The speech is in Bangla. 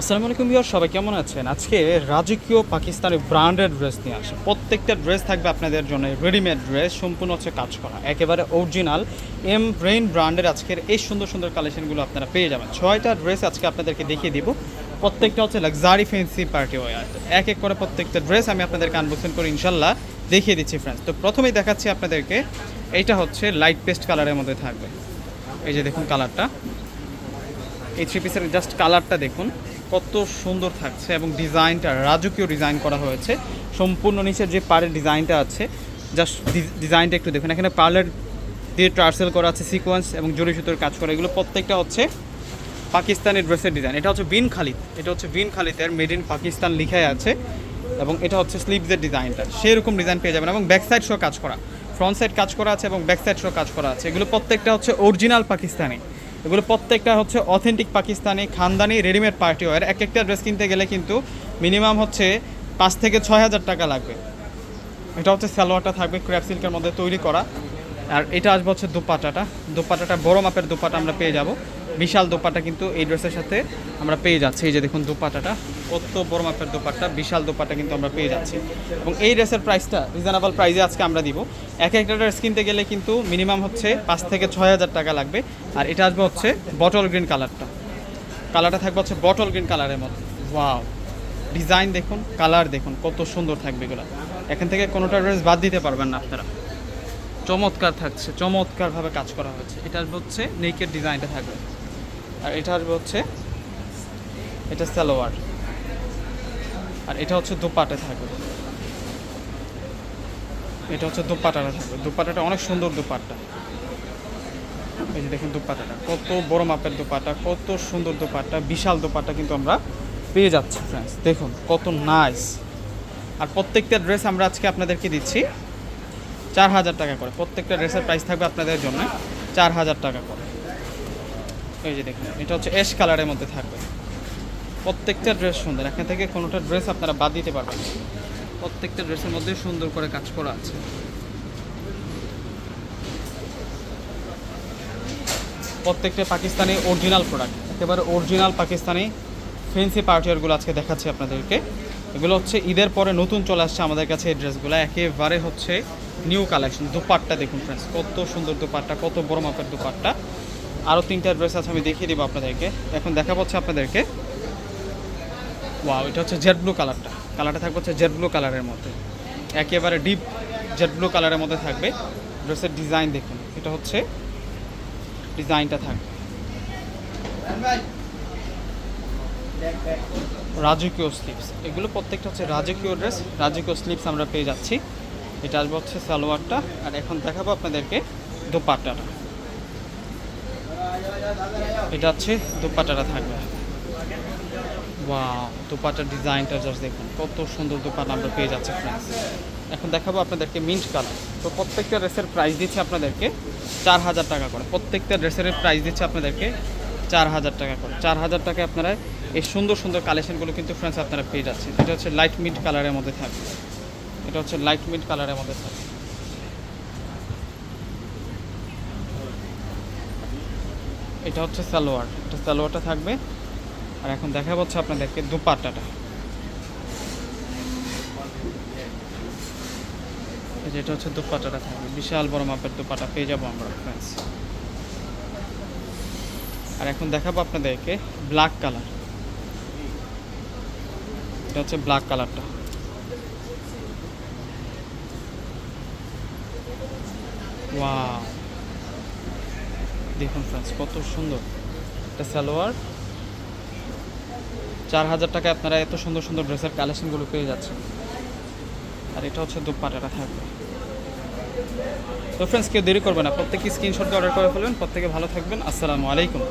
আসসালামু আলাইকুম ভিউয়ার সবাই কেমন আছেন? আজকে রাজকীয় পাকিস্তানি ব্র্যান্ডেড ড্রেস নিয়ে আসে প্রত্যেকটা ড্রেস থাকবে আপনাদের জন্য, রেডিমেড ড্রেস, সম্পূর্ণ হচ্ছে কাজ করা, একেবারে অরিজিনাল এম ব্রেইন ব্র্যান্ডের আজকের এই সুন্দর সুন্দর কালেকশনগুলো আপনারা পেয়ে যাবেন। ছয়টা ড্রেস আজকে আপনাদেরকে দেখিয়ে দিব। প্রত্যেকটা হচ্ছে লাক্সারি ফেন্সি পার্টি ওয়ার এক এক করে প্রত্যেকটা ড্রেস আমি আপনাদেরকে আনবক্সিং করে ইনশাল্লাহ দেখিয়ে দিচ্ছি ফ্রেন্ডস তো প্রথমেই দেখাচ্ছি আপনাদেরকে, এইটা হচ্ছে লাইট পেস্ট কালারের মধ্যে থাকবে। এই যে দেখুন কালারটা এই থ্রি পিসের জাস্ট কালারটা দেখুন। কত সুন্দর থাকছে এবং ডিজাইনটা, রাজকীয় ডিজাইন করা হয়েছে। সম্পূর্ণ নিচের যে পাড়ের ডিজাইনটা আছে জাস্ট ডিজাইনটা একটু দেখুন। এখানে পার্লের দিয়ে ট্রার্সেল করা আছে, সিকোয়েন্স এবং জড়ি সুতোর কাজ করা। এগুলো প্রত্যেকটা হচ্ছে পাকিস্তানি ড্রেসের ডিজাইন। এটা হচ্ছে বিন খালিদ। এটা হচ্ছে বিন খালিদের মেড ইন পাকিস্তান লিখাই আছে এবং এটা হচ্ছে স্লিভসের ডিজাইনটা। সেরকম ডিজাইন পেয়ে যাবেন এবং ব্যাক সাইড শো কাজ করা। ফ্রন্ট সাইড কাজ করা আছে এবং ব্যাক সাইড শো কাজ করা আছে। এগুলো প্রত্যেকটা হচ্ছে অরিজিনাল পাকিস্তানি। এগুলো প্রত্যেকটা হচ্ছে অথেন্টিক পাকিস্তানি খানদানি রেডিমেড পার্টি ওয়ার এক একটা ড্রেস কিনতে গেলে কিন্তু মিনিমাম হচ্ছে পাঁচ থেকে ছয় হাজার টাকা লাগবে। এটা হচ্ছে সালোয়ারটা থাকবে ক্র্যাপ সিল্কের মধ্যে তৈরি করা। আর এটা আসবে হচ্ছে দোপাটাটা। দোপাটাটা বড় মাপের দোপাটা আমরা পেয়ে যাব। বিশাল দোপাটা কিন্তু এই ড্রেসের সাথে আমরা পেয়ে যাচ্ছি। এই যে দেখুন দোপাটাটা, কত বড় মাপের দোপাট্টা, বিশাল দোপাটা কিন্তু আমরা পেয়ে যাচ্ছি। এবং এই ড্রেসের প্রাইসটা রিজনেবল প্রাইসে আজকে আমরা দিব। এক একটা ড্রেস কিনতে গেলে কিন্তু মিনিমাম হচ্ছে পাঁচ থেকে ছয় হাজার টাকা লাগবে। আর এটা আসবে হচ্ছে বটল গ্রিন কালারটা কালারটা থাকবে হচ্ছে বটল গ্রিন কালারের মতো ওয়াও ডিজাইন দেখুন কালার দেখুন, কত সুন্দর থাকবে এগুলো। এখান থেকে কোনোটা ড্রেস বাদ দিতে পারবেন না আপনারা। চমৎকার থাকছে, চমৎকারভাবে কাজ করা হয়েছে। এটা হচ্ছে নেকের ডিজাইনটা থাকবে। আর এটা আসবে হচ্ছে, এটা সালোয়ার। আর এটা হচ্ছে দোপাটে থাকবে। এটা হচ্ছে দোপাটাটা থাকবে। দোপাটাটা অনেক সুন্দর দোপাট্টা। এই যে দেখুন দোপাটাটা। কত বড় মাপের দোপাটা, কত সুন্দর দোপাট্টা, বিশাল দোপাট্টা কিন্তু আমরা পেয়ে যাচ্ছি ফ্রেন্ডস দেখুন, কত নাইস আর প্রত্যেকটা ড্রেস আমরা আজকে আপনাদেরকে দিচ্ছি চার হাজার টাকা করে। প্রত্যেকটা ড্রেসের প্রাইস থাকবে আপনাদের জন্য চার হাজার টাকা করে। এই যে দেখুন, এটা হচ্ছে এশ কালারের মধ্যে থাকবে। প্রত্যেকটা ড্রেস সুন্দর, এখান থেকে কোনোটা ড্রেস আপনারা বাদ দিতে পারবেন। প্রত্যেকটা ড্রেসের মধ্যে সুন্দর করে কাজ করা আছে। প্রত্যেকটা পাকিস্তানি অরিজিনাল প্রোডাক্ট একেবারে অরিজিনাল পাকিস্তানি ফেন্সি পার্টিয়ারগুলো আজকে দেখাচ্ছি আপনাদেরকে। এগুলো হচ্ছে ঈদের পরে নতুন চলে আসছে আমাদের কাছে এই ড্রেসগুলো একেবারে হচ্ছে নিউ কালেকশন দুপাট্টা দেখুন ফ্রেন্ডস কত সুন্দর দুপাট্টা, কত বড় মাপের দুপাট্টা। আরও তিনটা ড্রেস আছে, আমি দেখিয়ে দেবো আপনাদেরকে। এখন দেখা পাচ্ছে আপনাদেরকে। ওয়াও এটা হচ্ছে জেড ব্লু কালারটা কালারটা থাকবে হচ্ছে জেড ব্লু কালারের মধ্যে। একেবারে ডিপ জেড ব্লু কালারের মধ্যে থাকবে। ড্রেসের ডিজাইন দেখুন, এটা হচ্ছে ডিজাইনটা থাকবে। রাজকীয় স্লিপস এগুলো প্রত্যেকটা হচ্ছে রাজকীয় ড্রেস রাজকীয় স্লিপস আমরা পেয়ে যাচ্ছি। এটা আসবে হচ্ছে সালোয়ারটা। আর এখন দেখাবো আপনাদেরকে দোপাট্টাটা। এটা হচ্ছে দোপাট্টাটা থাকবে। ওয়া দোপাটার ডিজাইনটা জাস্ট দেখুন, কত সুন্দর দোপাটা আমরা পেয়ে যাচ্ছি ফ্রেন্ডস এখন দেখাবো আপনাদেরকে মিন্ট কালার তো প্রত্যেকটা ড্রেসের প্রাইস দিচ্ছে আপনাদেরকে চার হাজার টাকা করে। প্রত্যেকটা ড্রেসের প্রাইস দিচ্ছে আপনাদেরকে চার হাজার টাকা করে। চার হাজার টাকায় আপনারা এই সুন্দর সুন্দর কালেকশনগুলো কিন্তু ফ্রেন্ডস আপনারা পেয়ে যাচ্ছেন। এটা হচ্ছে লাইট মিন্ট কালারের মধ্যে থাকবে। এটা হচ্ছে লাইট মিন্ট কালারের মধ্যে থাকবে। এটা হচ্ছে সালোয়ার। এটা সালোয়ারটা থাকবে। আর এখন দেখা হচ্ছে আপনাদেরকে দুপাট্টাটা। এই যে এটা হচ্ছে দুপাট্টাটা থাকবে। বিশাল বড় মাপের দুপাটা পেয়ে যাব আমরা ফ্রেন্ডস আর এখন দেখাবো আপনাদেরকে ব্ল্যাক কালার এটা হচ্ছে ব্ল্যাক কালারটা ওয়াও দেখুন ফ্রেন্ডস কত সুন্দর। একটা সালোয়ার। চার হাজার টাকায় আপনারা এত সুন্দর সুন্দর ড্রেসের কালেকশনগুলো পেয়ে যাচ্ছেন। আর এটা হচ্ছে দুপাটাটা থাকবে। তো ফ্রেন্ডস কেউ দেরি করবে না প্রত্যেকে স্ক্রিনশট অর্ডার করে ফেলবেন। প্রত্যেকে ভালো থাকবেন। আসসালামু আলাইকুম।